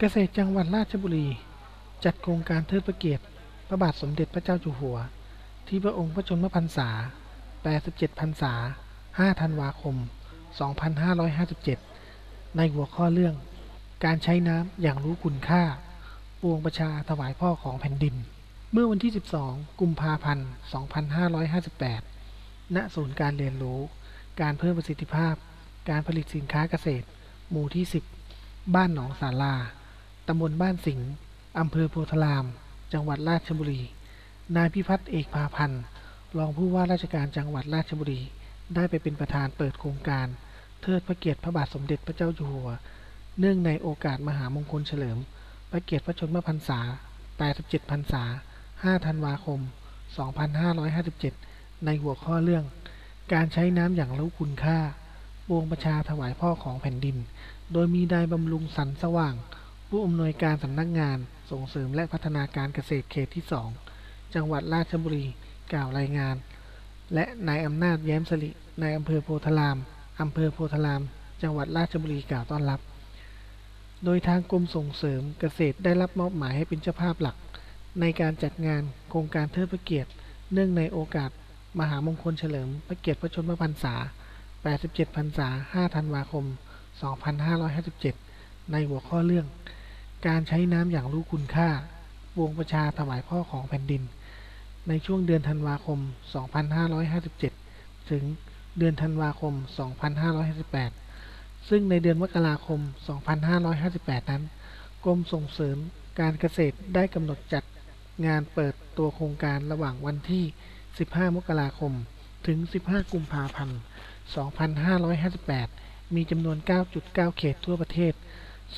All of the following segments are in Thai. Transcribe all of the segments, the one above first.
เกษตรจังหวัดราชบุรี จัดโครงการเทิดพระเกียรติ พระบาทสมเด็จพระเจ้าอยู่หัว ที่พระองค์พระชนมพรรษา 87พรรษา 5 ธันวาคม 2557 ในหัวข้อเรื่อง การใช้น้ำอย่างรู้คุณค่า ปวงประชาถวายพ่อของแผ่นดิน เมื่อวันที่ 12 กุมภาพันธ์ 2558 ณ ศูนย์การเรียนรู้ การเพิ่มประสิทธิภาพ การผลิตสินค้าเกษตร หมู่ที่ 10 บ้านหนองสาลา ตำบลบ้านสิงห์อำเภอโพธาราม จังหวัดราชบุรี นายพิพัฒน์เอกพาพันธ์ รองผู้ว่าราชการจังหวัดราชบุรี ได้ไปเป็นประธานเปิดโครงการ เทิดพระเกียรติพระบาทสมเด็จพระเจ้าอยู่หัว เนื่องในโอกาสมหามงคลเฉลิม พระเกียรติพระชนมพรรษา 87 พรรษา 5 ธันวาคม 2557 ในหัวข้อเรื่อง การใช้น้ำอย่างรู้คุณค่าวงประชาถวายพ่อของแผ่นดิน โดยมีนายบำรุงสันสว่าง ผู้อำนวยการสำนักงานส่งเสริมและพัฒนาการเกษตรเขตที่ 2 จังหวัดราชบุรีกล่าวรายงาน และนายอำนาจแย้มสลินายอำเภอโพธารามอำเภอโพธาราม จังหวัดราชบุรีกล่าวต้อนรับ โดยทางกรมส่งเสริมเกษตรได้รับมอบหมายให้เป็นเจ้าภาพหลัก ในการจัดงานโครงการเทิดพระเกียรติ เนื่องในโอกาส มหามงคลเฉลิมพระเกียรติพระชนมพรรษา 87 พรรษา 5 ธันวาคม 2557 ในหัวข้อเรื่อง การใช้น้ำอย่างรู้คุณค่า วงประชาถวายพ่อของแผ่นดิน ในช่วงเดือนธันวาคม 2557 ถึงเดือนธันวาคม 2558 ซึ่งในเดือนมกราคม 2558 นั้น กรมส่งเสริมการเกษตรได้กำหนดจัดงานเปิดตัวโครงการระหว่างวันที่ 15 มกราคม ถึง 15 กุมภาพันธ์ 2558 มีจำนวน 9.9 เขตทั่วประเทศ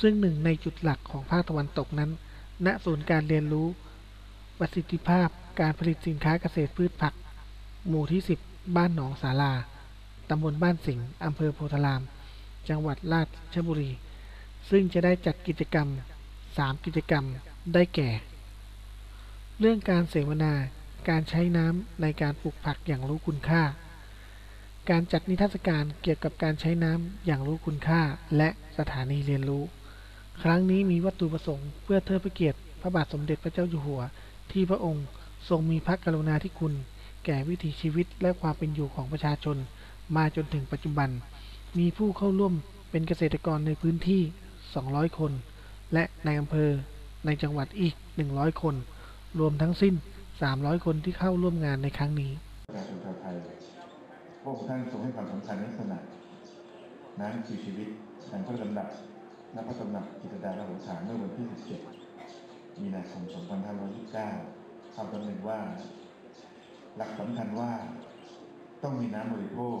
ซึ่งหนึ่งในจุดหลักของภาคตะวันตกนั้น ณ ศูนย์การเรียนรู้ ประสิทธิภาพการผลิตสินค้าเกษตรพืชผัก หมู่ที่ 10 บ้านหนองสาลา ตำบลบ้านสิงห์อำเภอโพธาราม จังหวัดราชบุรี ซึ่งจะได้จัดกิจกรรม 3 กิจกรรม ได้แก่ เรื่องการเสวนา การใช้น้ำในการปลูกผักอย่างรู้คุณค่า การจัดนิทรรศการเกี่ยวกับการใช้น้ำอย่างรู้คุณค่า และสถานีเรียนรู้ ครั้งนี้มีวัตถุประสงค์เพื่อเทิดพระเกียรติพระบาทสมเด็จพระเจ้าอยู่หัว ที่พระองค์ทรงมีพระกรุณาธิคุณ แก่วิถีชีวิตและความเป็นอยู่ของประชาชน มาจนถึงปัจจุบัน มีผู้เข้าร่วมเป็นเกษตรกรในพื้นที่ 200 คน และในอำเภอในจังหวัดอีก 100 คน รวมทั้งสิ้น 300 คนที่เข้าร่วมงานในครั้งนี้ประชาชนชาวไทยพระองค์ท่านทรงให้ความสำคัญในลักษณะน้ำคือชีวิตดังพระลำดับ ณพระตำหนักกิตดาลโหฐานเมื่อวันที่ 17 มีนาคม 2529เข้าตำหนึ่งว่า หลักสำคัญว่าต้องมีน้ำบริโภค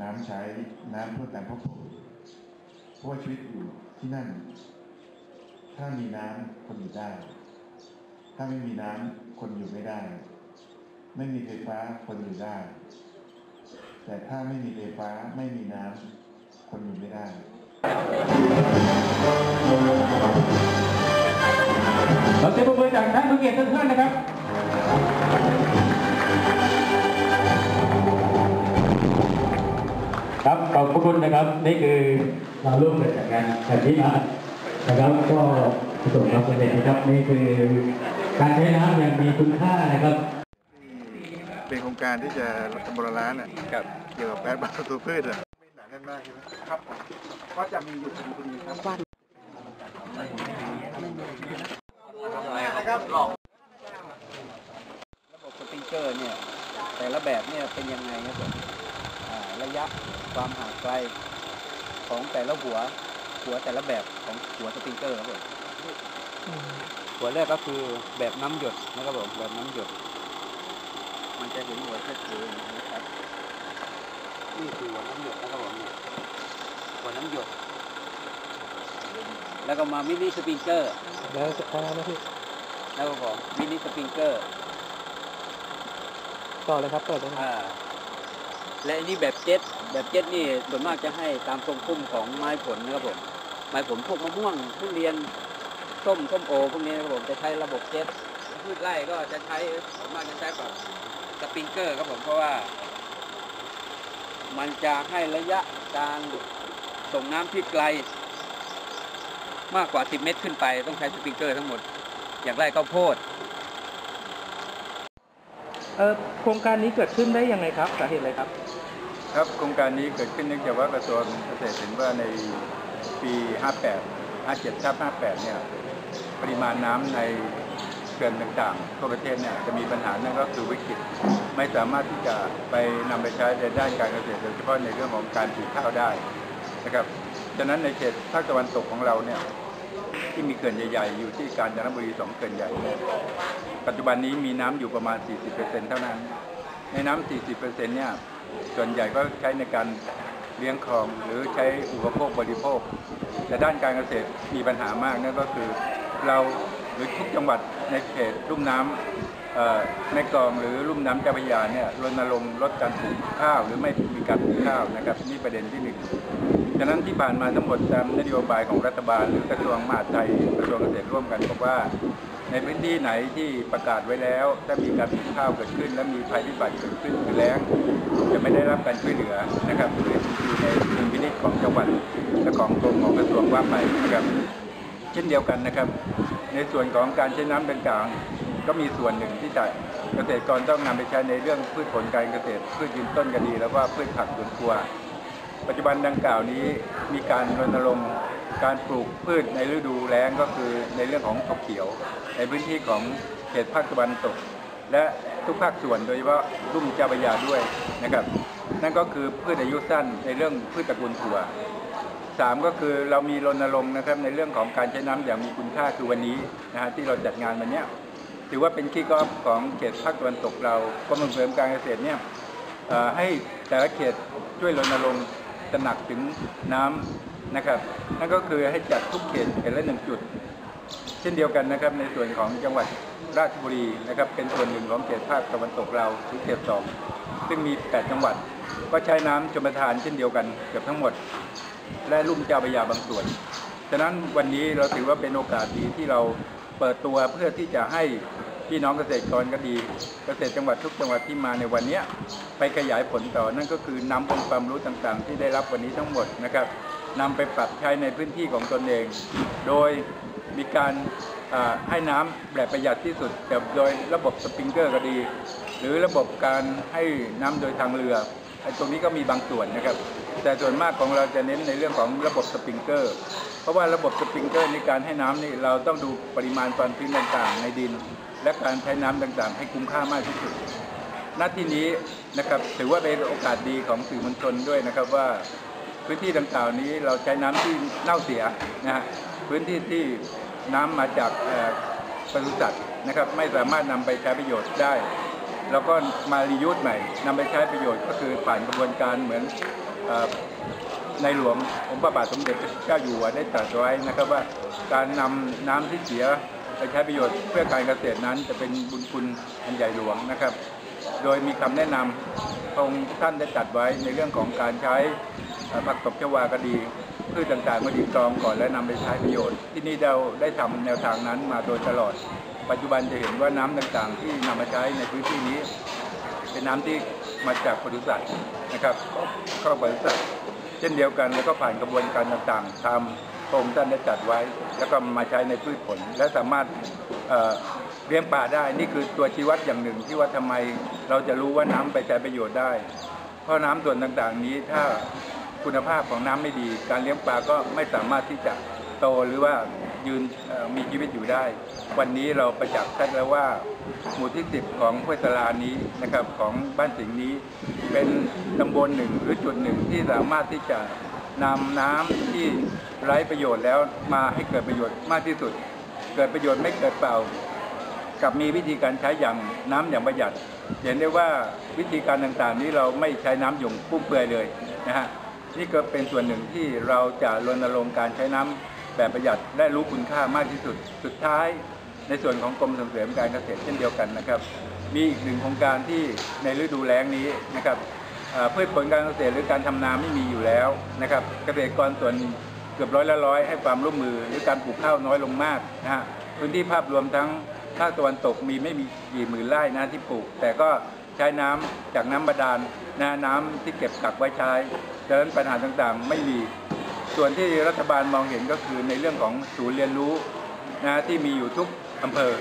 น้ำใช้ น้ำเพื่อการพบผูเพราะว่าชีวิตอยู่ที่นั่น ถ้ามีน้ำคนอยู่ได้ ถ้าไม่มีน้ำคนอยู่ไม่ได้ ไม่มีไฟฟ้าคนอยู่ได้ แต่ถ้าไม่มีไฟฟ้าไม่มีน้ำคนอยู่ไม่ได้ เราจะประเมินจากท่านผู้เกียรติทุกท่านนะครับครับขอบพระคุณนะครับนี่คือเราร่วมกันจัดงานแบบนี้มานะครับก็ประสบความสำเร็จนะครับนี่คือการใช้น้ำอย่างมีคุณค่านะครับเป็นโครงการที่จะบรล้านอะเกี่ยวกับการบรรทุพืช อะไม่หนาน่นมากใช่ไหมครับก็จะมีอยู่พอดีครับบ้านนะครับระบบสปริงเกอร์เนี่ยแต่ละแบบเนี่ยเป็นยังไงครับผมระยะความห่างไกลของแต่ละหัวหัวแต่ละแบบของหัวสปริงเกอร์ครับผมหัวแรกก็คือแบบน้ำหยดนะครับผมแบบน้ำหยด มันจะเห็นหัวชัดเจนนะครับ นี่คือหัวน้ำหยดนะครับผมเนี่ยหัวน้ำหยด แล้วก็มามินิสปริงเกอร์แล้วจะพอแล้วพี่แล้วก็ผมมินิสปริงเกอร์ต่อเลยครับเปิดเลยอ่าและอันนี้แบบเจ็ตแบบเจ็ตนี่ส่วนมากจะให้ตามทรงพุ่มของไม้ผลนะครับผมไม้ผลพวกมะม่วงทุเรียนส้มส้มโอพวกนี้นะครับผมจะใช้ระบบเจ็ตพืชไร่ก็จะใช้ส่วนมากจะใช้แบบสปริงเกอร์ครับผมเพราะว่า มันจะให้ระยะการส่งน้ำที่ไกล มากกว่า 10 เมตรขึ้นไป ต้องใช้สปริงเกอร์ทั้งหมด อยากได้ข้าวโพดเอ่อโครงการนี้เกิดขึ้นได้ยังไงครับสาเหตุอะไรครับ ครับโครงการนี้เกิดขึ้นเนื่องจากว่ากระทรวงเกษตรเห็นว่าในปี 58 57ทับ58 เนี่ยปริมาณน้ำใน เขื่อนต่างๆทั่วประเทศเนี่ยจะมีปัญหานั่นก็คือวิกฤตไม่สามารถที่จะไปนำไปใช้ในด้านการเกษตรโดยเฉพาะในเรื่องของการปลูกข้าวได้นะครับฉะนั้นในเขตภาคตะวันตกของเราเนี่ยที่มีเขื่อนใหญ่ๆ อยู่ที่กาญจนบุรีสองเขื่อนใหญ่ ปัจจุบันนี้มีน้ำอยู่ประมาณ 40%เท่านั้น ในน้ำ40%เนี่ยส่วนใหญ่ก็ใช้ในการเลี้ยงคลองหรือใช้อุปโภคบริโภค แต่ด้านการเกษตรมีปัญหามากนั่นก็คือเราหรือทุกจังหวัด ในเขตลุ่มน้ำเอ่กลองหรือลุ่มน้ำเจ้าพระยาเนี่ยรณรงค์ลดการปลูกข้าวหรือไม่มีการปลูกข้าวนะครับนี่ประเด็นที่หนึ่งฉะนั้นที่ผ่านมาทั้งหมดตามนโยบายของรัฐบาลหรือกระทรวงมหาดไทยกระทรวงเกษตรร่วมกันบอกว่า ในพื้นที่ไหนที่ประกาศไว้แล้วถ้ามีการปลูกข้าวเกิดขึ้น และมีภัยพิบัติเกิดขึ้นคือแล้งจะไม่ได้รับการช่วยเหลือนะครับหรืออยู่ในดุลพินิจของจังหวัดและของกรมของกระทรวงว่าไปนะครับ เช่นเดียวกันนะครับ ในส่วนของการใช้น้ำดังกลาวก็มีส่วนหนึ่งที่จะเกษตรกรต้องนำไปใช้ในเรื่องพืชผลการเกษตรพืชยืนต้นก็ดี แล้วก็พืชผักสวนครัว ปัจจุบันดังกล่าวนี้มีการรณรงค์การปลูกพืชในฤดูแล้งก็คือในเรื่องของถั่วเขียว ในพื้นที่ของเขตภาคตะวันตก และทุกภาคส่วนโดยเฉพาะรุ่มเจ้าพระยาด้วยนะครับ นั่นก็คือพืชอายุสั้นในเรื่องพืชตระกูลถั่ว สามก็คือเรามีรณรงค์นะครับในเรื่องของการใช้น้ำอย่างมีคุณค่าคือวันนี้นะฮะที่เราจัดงานวันเนี้ยถือว่าเป็นขี้กอล์ฟของเขตภาคตะวันตกเรากรมส่งเสริมการเกษตรเนี่ยให้แต่ละเขตช่วยรณรงค์ตระหนักถึงน้ำนะครับ นั่นก็คือให้จัดทุกเขตเขตละหนึ่งจุด เช่นเดียวกันนะครับในส่วนของจังหวัดราชบุรีนะครับเป็นส่วนหนึ่งของเขตภาคตะวันตกเราคือเขตสองซึ่งมี 8 จังหวัด ก็ใช้น้ำชมทานเช่นเดียวกันเกือบทั้งหมด และลุ่มเจ้าพระยาบางส่วน ฉะนั้นวันนี้เราถือว่าเป็นโอกาสดีที่เราเปิดตัวเพื่อที่จะให้พี่น้องเกษตรกรก็ดี เกษตรจังหวัดทุกจังหวัดที่มาในวันนี้ไปขยายผลต่อนั่นก็คือนำองค์ความรู้ต่างๆ ที่ได้รับวันนี้ทั้งหมดนะครับนำไปปรับใช้ในพื้นที่ของตนเอง โดยมีการให้น้ำแบบประหยัดที่สุดแบบโดยระบบสปริงเกอร์ก็ดี หรือระบบการให้น้ำโดยทางเรือไอ้ตรงนี้ก็มีบางส่วนนะครับ แต่ส่วนมากของเราจะเน้นในเรื่องของระบบสปริงเกอร์ เพราะว่าระบบสปริงเกอร์ในการให้น้ำนี่เราต้องดูปริมาณความชื้นต่างๆ ในดิน และการใช้น้ำต่างๆ ให้คุ้มค่ามากที่สุดณที่นี้นะครับถือว่าเป็นโอกาสดีของสื่อมวลชนด้วยนะครับว่าพื้นที่ดังกล่าวนี้เราใช้น้ำที่เน่าเสียนะฮะพื้นที่ที่น้ำมาจากปศุสัตว์นะครับไม่สามารถนำไปใช้ประโยชน์ได้ แล้วก็มารียูสใหม่นำไปใช้ประโยชน์ก็คือผ่านกระบวนการเหมือน ในหลวงองค์พระบาทสมเด็จพระเจ้าอยู่หัวได้ตรัสไว้นะครับว่าการนำน้ำที่เสียไปใช้ประโยชน์เพื่อการเกษตรนั้นจะเป็นบุญคุณอันใหญ่หลวงนะครับ โดยมีคำแนะนำพระองค์ท่านได้จัดไว้ในเรื่องของการใช้ผักตบชวาก็ดีพืชต่างๆก็ดีกรองก่อนและนำไปใช้ประโยชน์ ที่นี่เราได้ทำแนวทางนั้นมาโดยตลอด ปัจจุบันจะเห็นว่าน้ำต่างๆ ที่นำมาใช้ในพื้นที่นี้ เป็นน้ำที่ มาจากปศุสัตว์นะครับเข้าวปศุสัตว์เช่นเดียวกันแล้วก็ผ่านกระบวนการต่างๆทำพระองค์ท่านได้จัดไว้ แล้วก็มาใช้ในพืชผล และสามารถเเลี้ยงปลาได้นี่คือตัวชี้วัดอย่างหนึ่งที่ว่าทำไมเราจะรู้ว่าน้ำไปใช้ประโยชน์ได้ เพราะน้ำส่วนต่างๆ นี้ถ้าคุณภาพของน้ำไม่ดี การเลี้ยงปลาก็ไม่สามารถที่จะโตหรือว่ายืนมีชีวิตอยู่ได้ วันนี้เราประจักษ์ชัดแล้วว่า หมู่ที่10ของห้วยตลานี้นะครับของบ้านสิงห์นี้ เป็นตำบลหนึ่งหรือจุดหนึ่งที่สามารถที่จะนำน้ำที่ไร้ประโยชน์แล้วมาให้เกิดประโยชน์มากที่สุด เกิดประโยชน์ไม่เกิดเปล่า กับมีวิธีการใช้อย่างน้ำอย่างประหยัด เห็นได้ว่าวิธีการต่างๆ นี้เราไม่ใช้น้ำหยงปุ้มเปือยเลยนะฮะนี่ก็เป็นส่วนหนึ่งที่เราจะรณรงค์การใช้น้ำแบบประหยัดได้รู้คุณค่ามากที่สุด สุดท้าย ในส่วนของกรมส่งเสริมการเกษตรเช่นเดียวกันนะครับ มีอีกหนึ่งโครงการที่ในฤดูแล้งนี้นะครับเอ่อผลการเกษตรหรือการทำนาไม่มีอยู่แล้วนะครับ เกษตรกรส่วนเกือบร้อยละร้อยให้ความร่วมมือหรือการปลูกข้าวน้อยลงมากนะฮะพื้นที่ภาพรวมทั้งภาคตะวันตกมีไม่มีกี่หมื่นไร่นะที่ปลูก แต่ก็ใช้น้ำจากน้ำบาดาลนะน้ำที่เก็บกักไว้ใช้ดังนั้นปัญหาต่างๆไม่มีส่วนที่รัฐบาลมองเห็นก็คือในเรื่องของศูนย์เรียนรู้นะที่มีอยู่ทุก อำเภอ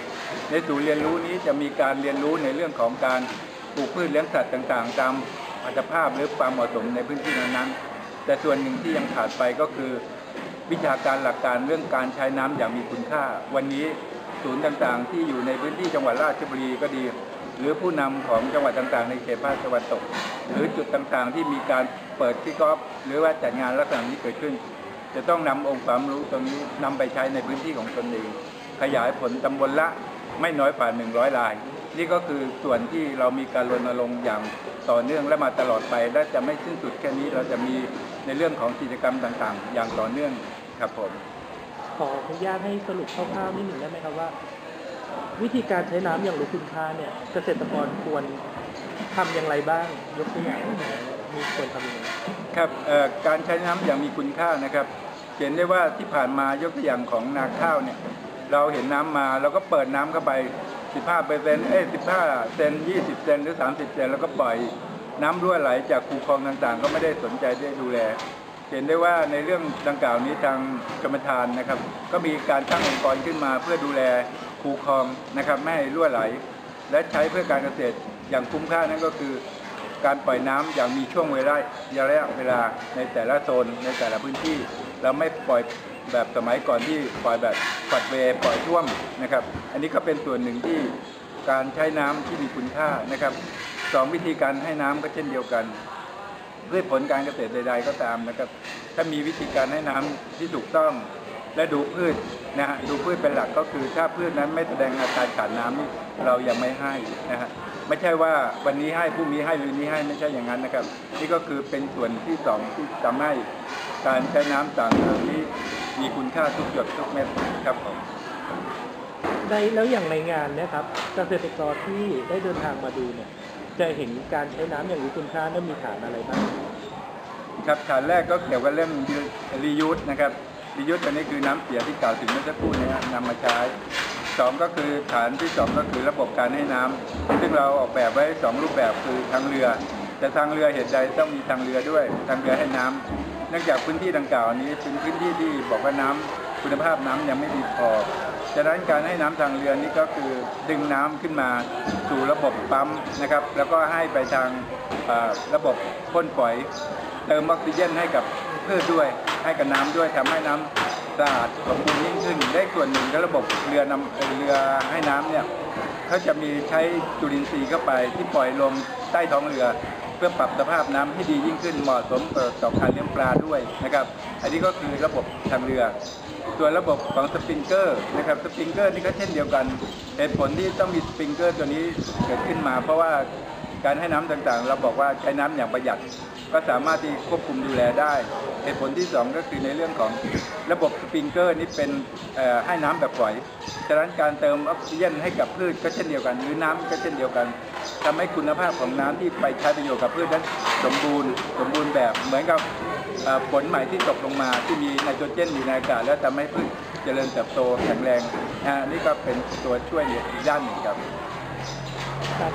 ในศูนย์เรียนรู้นี้จะมีการเรียนรู้ในเรื่องของการปลูกพืชเลี้ยงสัตว์ต่างๆ ตามอัตภาพหรือความเหมาะสมในพื้นที่นั้นๆ แต่ส่วนหนึ่งที่ยังขาดไปก็คือ วิชาการหลักการเรื่องการใช้น้ำอย่างมีคุณค่า วันนี้ศูนย์ต่างๆ ที่อยู่ในพื้นที่จังหวัดราชบุรีก็ดี หรือผู้นำของจังหวัดต่างๆ ในเขตภาคตะวันตก หรือจุดต่างๆ ที่มีการเปิดที่กอล์ฟหรือว่าจัดงานลักษณะนี้เกิดขึ้น จะต้องนำองค์ความรู้ตรงนี้นำไปใช้ในพื้นที่ของตนเอง ขยายผลตำบลละไม่น้อยกว่า 100ราย นี่ก็คือส่วนที่เรามีการรณรงค์อย่างต่อเนื่องและมาตลอดไป และจะไม่สิ้นสุดแค่นี้เราจะมีในเรื่องของกิจกรรมต่างๆ อย่างต่อเนื่องครับผมขออนุญาตให้สรุปคร่าวๆนิดหนึ่งได้ไหมครับว่า วิธีการใช้น้ำอย่างรู้คุณค่าเนี่ยเกษตรกรควรทำอย่างไรบ้างยกตัวอย่างมีควรทำยังไงครับเอ่อการใช้น้ำอย่างมีคุณค่านะครับ เห็นได้ว่าที่ผ่านมายกตัวอย่างของนาข้าวเนี่ย เราเห็นน้ำมาเราก็เปิดน้ำเข้าไป 15เปอร์เซ็นต์เอ้ย15เซน20 เซนหรือ 30 เซนแล้วก็ปล่อยน้ำรั่วไหลจากคูคลองต่างๆ ก็ไม่ได้สนใจได้ดูแล เห็นได้ว่าในเรื่องดังกล่าวนี้ทางกรรมธานนะครับ ก็มีการตั้งองค์กรขึ้นมาเพื่อดูแลคูคลองนะครับไม่ให้รั่วไหล และใช้เพื่อการเกษตรอย่างคุ้มค่านั่นก็คือการปล่อยน้ำอย่างมีช่วงเวลาระยะเวลาในแต่ละโซนในแต่ละพื้นที่ เราไม่ปล่อย แบบสมัยก่อนที่ปล่อยแบบปัดเวปล่อยท่วมนะครับ อันนี้ก็เป็นส่วนหนึ่งที่การใช้น้ำที่มีคุณค่านะครับสองวิธีการให้น้ำก็เช่นเดียวกันพืชผลการเกษตรใด ๆ ก็ตามนะครับ ถ้ามีวิธีการให้น้ำที่ถูกต้อง และดูพืชนะฮะดูพืชเป็นหลักก็คือถ้าพืชนั้นไม่แสดงอาการขาดน้ำนี่เรายังไม่ให้นะฮะไม่ใช่ว่าวันนี้ให้พรุ่งนี้ให้หรือนี้ให้ไม่ใช่อย่างนั้นนะครับ นี่ก็คือเป็นส่วนที่สองที่ทำให้การใช้น้ำต่างๆนี้ มีคุณค่าทุกหยดทุกเม็ดครับผมได้แล้วอย่างในงานเนะครับเกษตรกรที่ได้เดินทางมาดูเนี่ยจะเห็นการใช้น้ำอย่างรู้คุณค่านั้นมีฐานอะไรบ้างครับฐานแรกก็เกี่ยวกับเรื่องรียูสนะครับรียูสตัวนี้คือน้ำเสียที่กล่าวถึงเมื่อสักครู่เนี้นำมาใช้สองก็คือฐานที่สองก็คือระบบการให้น้ำซึ่งเราออกแบบไว้สองรูปแบบคือทางเรือ แต่ทางเรือเหตุใดต้องมีทางเรือด้วย ทางเรือให้น้ำเนื่องจากพื้นที่ดังกล่าวนี้เป็นพื้นที่ที่บอกว่าน้ำคุณภาพน้ำยังไม่ดีพอฉะนั้นการให้น้ำทางเรือนี่ก็คือดึงน้ำขึ้นมาสู่ระบบปั๊มนะครับ แล้วก็ให้ไปทางระบบพ่นปล่อย เติมออกซิเจนให้กับพืชด้วย ให้กับน้ำด้วยทำให้น้ำสะอาดสมบูรณ์ยิ่งขึ้นได้ส่วนหนึ่งก็ระบบเรือนำเอ่อเรือให้น้ำเนี่ย เขาจะมีใช้จุลินทรีย์เข้าไปที่ปล่อยลงใต้ท้องเรือ เพื่อปรับสภาพน้ำให้ดียิ่งขึ้นเหมาะสมต่อการเลี้ยงปลาด้วยนะครับ อันนี้ก็คือระบบทางเรือ ส่วนระบบของสปริงเกอร์นะครับสปริงเกอร์นี่ก็เช่นเดียวกันเหตุผลที่ต้องมีสปริงเกอร์ตัวนี้เกิดขึ้นมา เพราะว่าการให้น้ำต่างๆ เราบอกว่าใช้น้ำอย่างประหยัด ก็สามารถที่ควบคุมดูแลได้เหตุผลที่สองก็คือในเรื่องของระบบสปริงเกอร์นี่เป็นให้น้ำแบบปล่อยฉะนั้นการเติมออกซิเจนให้กับพืชก็เช่นเดียวกัน หรือน้ำก็เช่นเดียวกันทำให้คุณภาพของน้ำที่ไปใช้ประโยชน์กับพืชนั้นสมบูรณ์ สมบูรณ์แบบเหมือนกับเอ่อฝนใหม่ที่ตกลงมาที่มีไนโตรเจนอยู่ในอากาศแล้วทำให้พืชเจริญเติบโตแข็งแรงนี่ก็เป็นตัวช่วยอีกด้านหนึ่งครับครับ